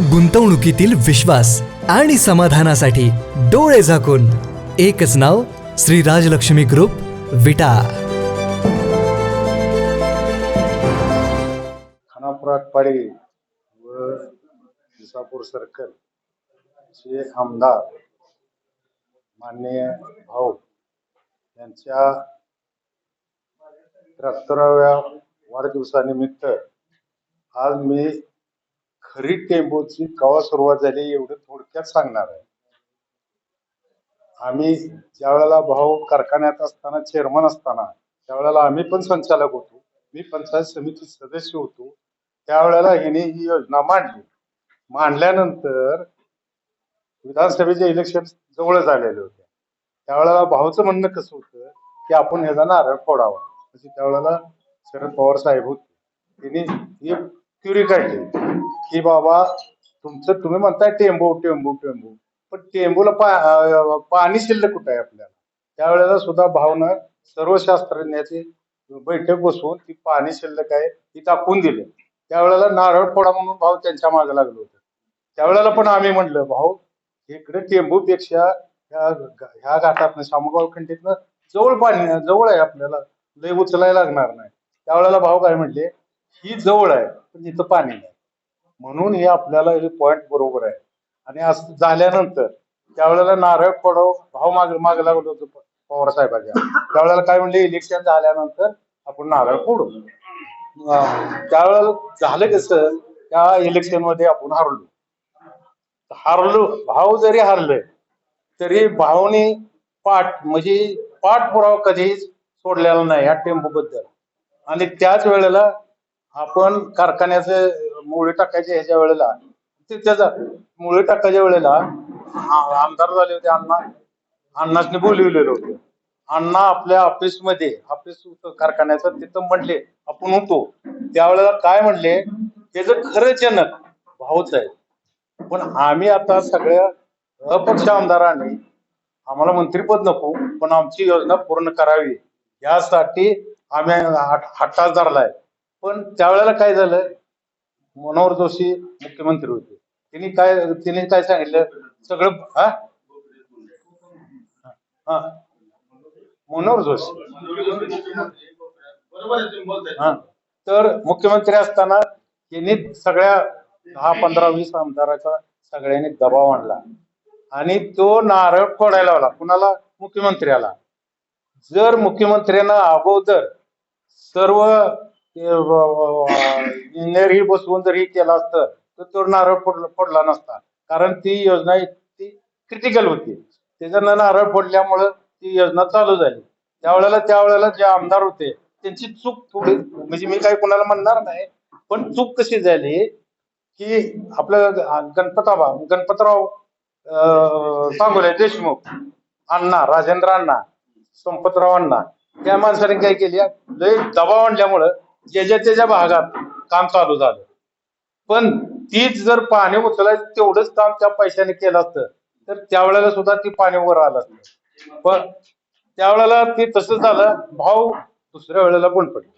गुंतवणुकीतील विश्वास आणि समाधानासाठी डोळे झाकून एकच नाव श्री राजलक्ष्मी ग्रुप विटा. खानापुरात पाडी व दिसापूर सर्कल चे आमदार माननीय भाऊ यांच्या त्र्याहत्तराव्या वाढदिवसानिमित्त आज मी खरी टेम्पोची कवा सुरुवात झाली एवढं थोडक्यात सांगणार आहे. आम्ही ज्या वेळेला भाऊ कारखान्यात असताना चेअरमन असताना त्यावेळेला आम्ही पण संचालक होतो. मी पंचायत समिती सदस्य होतो. त्यावेळेला हिने ही योजना मांडली. मांडल्यानंतर विधानसभेचे इलेक्शन जवळ झालेले होते. त्यावेळेला भाऊचं म्हणणं कसं होतं की आपण ह्याचा नारळ फोडावा. म्हणजे त्यावेळेला शरद पवार साहेब होते. त्यांनी ही क्युरी काढली की बाबा तुमचं तुम्ही म्हणताय टेंबू टेंबू टेंबू. पण टेंबूला पा पाणी शिल्लक कुठं आहे आपल्याला? त्यावेळेला सुद्धा भावनं सर्व शास्त्रज्ञाची बैठक बसवून ती पाणी शिल्लक आहे ती दाखवून दिली. त्यावेळेला नारळ फोडा म्हणून भाऊ त्यांच्या मागे लागलो होतो. त्यावेळेला पण आम्ही म्हणलं भाऊ इकडे टेंबूपेक्षा ह्या ह्या घाटातनं शामगाव खंडीतनं जवळ पाणी जवळ आहे आपल्याला. लय उचलायला लागणार नाही. त्यावेळेला भाऊ काय म्हटले ही जवळ आहे पण इथं पाणी नाही. म्हणून हे आपल्याला हे पॉइंट बरोबर आहे. आणि असं झाल्यानंतर त्यावेळेला नारळ पडव भाव माग माग लागलो होतो पवार साहेबांच्या. त्यावेळेला काय म्हणले इलेक्शन झाल्यानंतर आपण नारळ फोडू. त्यावेळेला झालं कसं त्या इलेक्शनमध्ये आपण हारलो. हारलो भाव जरी हारले तरी भावनी पाठ म्हणजे पाठपुरावा कधीच सोडलेला नाही या टेम्पो बद्दल आणि त्याच वेळेला आपण कारखान्याचे मुळे टाकायचे ह्याच्या वेळेला. ते त्याचा मुळे टाकायच्या वेळेला आमदार झाले होते अण्णा. अण्णासने बोलविलेलं होतं. अण्णा आपल्या ऑफिसमध्ये ऑफिस कारखान्याचं तिथं म्हणले आपण होतो. त्यावेळेला काय म्हणले त्याचं खरं जनक भाऊच आहे. पण आम्ही आता सगळ्या अपक्ष आमदारांनी आम्हाला मंत्रीपद नको पण आमची योजना पूर्ण करावी. यासाठी आम्ही हट- हट्टास धरलाय. पण त्यावेळेला काय झालं? मनोहर जोशी मुख्यमंत्री होते. त्यांनी काय त्यांनी काय सांगितलं? सगळं हा? हा. मनोहर जोशी. हा. तर मुख्यमंत्री असताना त्यांनी सगळ्या दहा पंधरा वीस आमदाराचा सगळ्यांनी दबाव आणला. आणि तो नारळ फोडायला आला कुणाला? मुख्यमंत्र्याला. जर मुख्यमंत्र्यांना अगोदर सर्व इंजिनियर ही बसवून जर हे केलं असतं तर तो नारळ पडला पडला नसता. कारण ती योजना ती क्रिटिकल होती. त्याच्यानं नारळ पडल्यामुळं ती योजना चालू झाली. त्यावेळेला त्यावेळेला जे आमदार होते त्यांची चूक थोडी म्हणजे मी काही कोणाला म्हणणार नाही पण चूक कशी झाली की आपल्या गणपताबा गणपतराव सांगोले देशमुख अण्णा राजेंद्र अण्णा संपतराव अण्णा त्या माणसाने काय केली लय दबाव आणल्यामुळं ज्याच्या त्याच्या भागात काम चालू झालं. पण तीच जर पाणी उचलायचं तेवढंच काम त्या पैशाने केलं असतं तर त्यावेळेला सुद्धा ती पाणी वर आलं असतं. पण त्यावेळेला ते तसं झालं भाव दुसऱ्या वेळेला पण पडले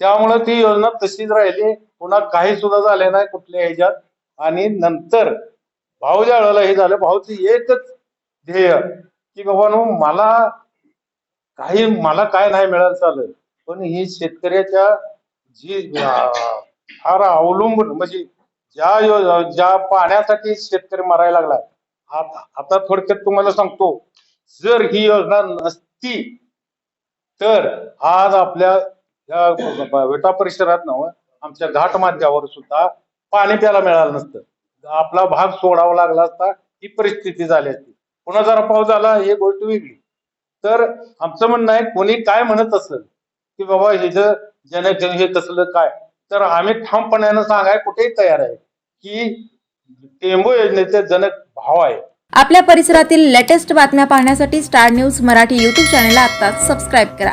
त्यामुळे ती योजना तशीच राहिली. पुन्हा काही सुद्धा झाले नाही कुठल्या ह्याच्यात. आणि नंतर भाऊ ज्या वेळेला हे झालं भाऊची एकच ध्येय की बाबा मला काही मला काय नाही मिळालं चालेल पण ही शेतकऱ्याच्या जी फार अवलंबून म्हणजे ज्या यो- ज्या पाण्यासाठी शेतकरी मरायला लागला आता आता थोडक्यात तुम्हाला सांगतो जर ही योजना नसती तर आज आपल्या या विटा परिसरात नव आमच्या घाट माथ्यावर सुद्धा पाणी प्यायला मिळालं नसतं. आपला भाग सोडावा लागला असता ही परिस्थिती झाली असती. पुन्हा जरा पाऊस झाला हे गोष्ट वेगळी. तर आमचं म्हणणं आहे कोणी काय म्हणत असेल की बाबा ह्याचं जनक जनजन हे तसलं काय? तर आम्ही ठामपणानं सांगाय कुठेही तयार आहे की टेंबू योजनेचे जनक भाव आहे. आपल्या परिसरातील लेटेस्ट बातम्या पाहण्यासाठी स्टार न्यूज मराठी यूट्यूब चॅनलला आता सबस्क्राईब करा.